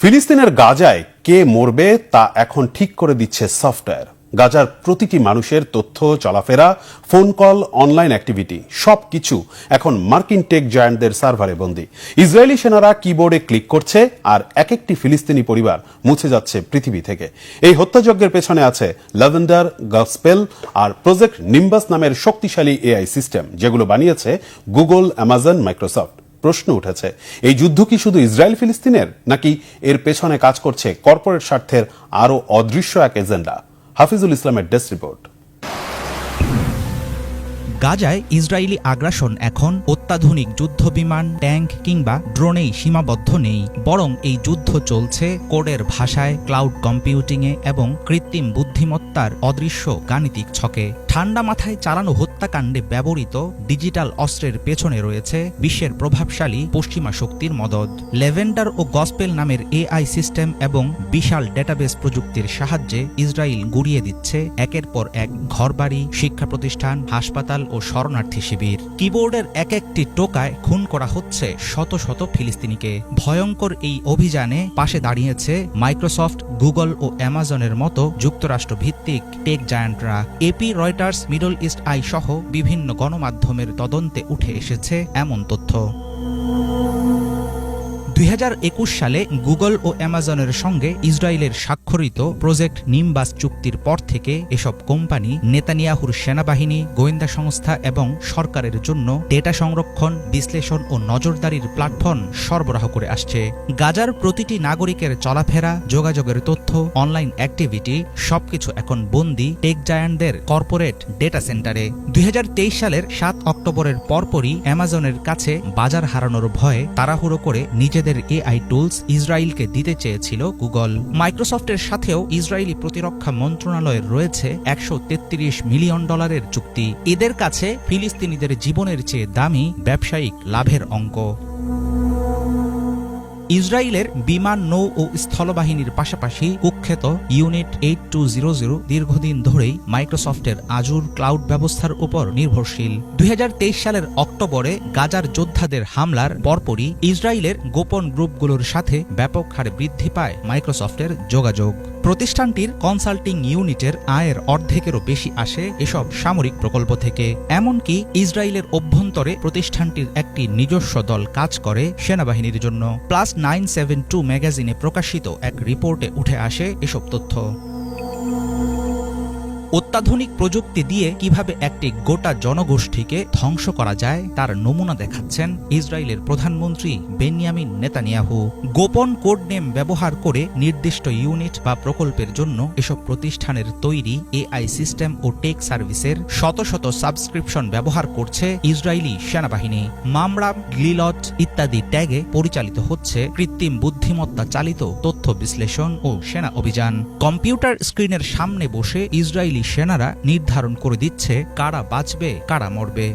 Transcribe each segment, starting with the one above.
ফিলিস্তিনের গাজায় কে মরবে তা এখন ঠিক করে দিচ্ছে সফটওয়্যার। গাজার প্রতিটি মানুষের তথ্য, চলাফেরা, ফোন কল, অনলাইন অ্যাক্টিভিটি সব কিছু এখন মার্কিন টেক জায়ান্টদের সার্ভারে বন্দী। ইসরায়েলি সেনারা কিবোর্ডে ক্লিক করছে আর এক একটি ফিলিস্তিনি পরিবার মুছে যাচ্ছে পৃথিবী থেকে। এই হত্যাযজ্ঞের পেছনে আছে ল্যাভেন্ডার গসপেল আর প্রজেক্ট নিম্বাস নামের শক্তিশালী এআই সিস্টেম, যেগুলো বানিয়েছে গুগল, অ্যামাজন, মাইক্রোসফট। প্রশ্ন উঠেছে, এই যুদ্ধ কি শুধু ইসরায়েল ফিলিস্তিনের, নাকি এর পেছনে কাজ করছে কর্পোরেট স্বার্থের আরও অদৃশ্য এক এজেন্ডা? হাফিজুল ইসলামের ডেস্ক রিপোর্ট। গাজায় ইসরায়েলি আগ্রাসন এখন অত্যাধুনিক যুদ্ধ বিমান, ট্যাঙ্ক কিংবা ড্রোনেই সীমাবদ্ধ নেই, বরং এই যুদ্ধ চলছে কোডের ভাষায়, ক্লাউড কম্পিউটিংয়ে এবং কৃত্রিম বুদ্ধিমত্তার অদৃশ্য গাণিতিক ছকে। ঠান্ডা মাথায় চালানো হত্যাকাণ্ডে ব্যবহৃত ডিজিটাল অস্ত্রের পেছনে রয়েছে বিশ্বের প্রভাবশালী পশ্চিমা শক্তির মদত লেভেন্ডার ও গসপেল নামের এআই সিস্টেম এবং বিশাল ডেটাবেস প্রযুক্তির সাহায্যে ইসরায়েল গুড়িয়ে দিচ্ছে একের পর এক ঘরবাড়ি শিক্ষা প্রতিষ্ঠান হাসপাতাল ও শরণার্থী শিবির। কিবোর্ডের এক একটি টোকায় খুন করা হচ্ছে শত শত ফিলিস্তিনিকে। ভয়ঙ্কর এই অভিযানে পাশে দাঁড়িয়েছে মাইক্রোসফট, গুগল ও অ্যামাজনের মতো যুক্তরাষ্ট্র ভিত্তিক tech জায়ান্টরা। AP Reuters Middle East Eye সহ বিভিন্ন গণমাধ্যমের তদন্তে উঠে এসেছে এমন তথ্য। দুই হাজার একুশ সালে গুগল ও অ্যামাজনের সঙ্গে ইসরায়েলের স্বাক্ষরিত প্রজেক্ট নিমবাস চুক্তির পর থেকে এসব কোম্পানি নেতানিয়াহুর সেনাবাহিনী, গোয়েন্দা সংস্থা এবং সরকারের জন্য ডেটা সংরক্ষণ, বিশ্লেষণ ও নজরদারির প্ল্যাটফর্ম সরবরাহ করে আসছে। গাজার প্রতিটি নাগরিকের চলাফেরা, যোগাযোগের তথ্য, অনলাইন অ্যাক্টিভিটি সবকিছু এখন বন্দি টেক জায়ান্টদের কর্পোরেট ডেটা সেন্টারে। দুই হাজার তেইশ সালের সাত অক্টোবরের পরপরই অ্যামাজনের কাছে বাজার হারানোর ভয়ে তাড়াহুড়ো করে নিজেদের এআই টুলস ইসরায়েলকে দিতে চেয়েছিল গুগল। মাইক্রোসফটের সাথেও ইসরায়েলি প্রতিরক্ষা মন্ত্রণালয়ের রয়েছে একশো তেত্রিশ মিলিয়ন ডলারের চুক্তি। এদের কাছে ফিলিস্তিনিদের জীবনের চেয়ে দামি ব্যবসায়িক লাভের অঙ্ক। ইসরায়েলের বিমান নৌ ও স্থলবাহিনীর পাশাপাশি কুখ্যাত unit eight two zero zero দীর্ঘদিন ধরেই মাইক্রোসফটের আজুর ক্লাউড ব্যবস্থার উপর নির্ভরশীল। দুই হাজার তেইশ সালের অক্টোবরে গাজার যোদ্ধাদের হামলার পরপরই ইসরায়েলের গোপন গ্রুপগুলোর সাথে ব্যাপক হারে বৃদ্ধি পায় মাইক্রোসফটের যোগাযোগ। প্রতিষ্ঠানটির কনসাল্টিং ইউনিটের আয়ের অর্ধেকেরও বেশি আসে এসব সামরিক প্রকল্প থেকে। এমনকি ইসরায়েলের অভ্যন্তরে প্রতিষ্ঠানটির একটি নিজস্ব দল কাজ করে সেনাবাহিনীর জন্য। প্লাস নাইন সেভেন টু ম্যাগাজিনে প্রকাশিত এক রিপোর্টে উঠে আসে এসব তথ্য। অত্যাধুনিক প্রযুক্তি দিয়ে কীভাবে একটি গোটা জনগোষ্ঠীকে ধ্বংস করা যায় তার নমুনা দেখাচ্ছেন ইসরায়েলের প্রধানমন্ত্রী বেনিয়ামিন নেতানিয়াহু। গোপন কোড নেম ব্যবহার করে নির্দিষ্ট ইউনিট বা প্রকল্পের জন্য এসব প্রতিষ্ঠানের তৈরি এআই সিস্টেম ও টেক সার্ভিসের শত শত সাবস্ক্রিপশন ব্যবহার করছে ইসরায়েলি সেনাবাহিনী। মামরাম গ্লিলট ইত্যাদি ট্যাগে পরিচালিত হচ্ছে কৃত্রিম বুদ্ধিমত্তা চালিত তথ্য বিশ্লেষণ ও সেনা অভিযান। কম্পিউটার স্ক্রিনের সামনে বসে ইসরায়েলি সেনারা নির্ধারণ করে দিচ্ছে কারা বাঁচবে কারা মরবে।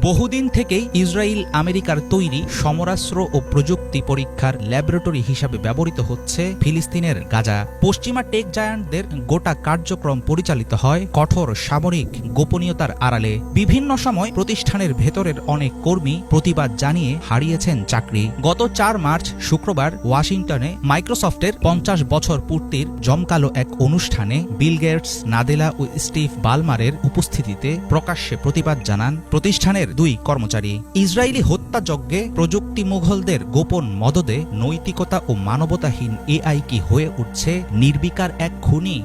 বহুদিন থেকেই ইসরায়েল আমেরিকার তৈরি সমরাস্ত্র ও প্রযুক্তি পরীক্ষার ল্যাবরেটরি হিসাবে ব্যবহৃত হচ্ছে ফিলিস্তিনের গাজা। পশ্চিমা টেক জায়ান্টদের গোটা কার্যক্রম পরিচালিত হয় কঠোর সামরিক গোপনীয়তার আড়ালে। বিভিন্ন সময় প্রতিষ্ঠানের ভেতরের অনেক কর্মী প্রতিবাদ জানিয়ে হারিয়েছেন চাকরি। গত চার মার্চ শুক্রবার ওয়াশিংটনে মাইক্রোসফটের পঞ্চাশ বছর পূর্তির জমকালো এক অনুষ্ঠানে বিল গেটস, নাদেলা ও স্টিভ বালমারের উপস্থিতিতে প্রকাশ্যে প্রতিবাদ জানান প্রতিষ্ঠানের দুই কর্মচারী। ইসরায়েলি হত্যাযজ্ঞে প্রযুক্তি মুঘলদের গোপন মদদে নৈতিকতা ও মানবতাহীন এআই কি হয়ে উঠছে নির্বিকার এক খুনি?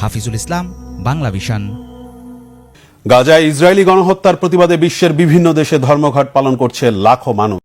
হাফিজুল ইসলাম, বাংলা ভিশন। গাজায় ইসরায়েলি গণহত্যার প্রতিবাদে বিশ্বের বিভিন্ন দেশে ধর্মঘট পালন করছে লাখো মানুষ।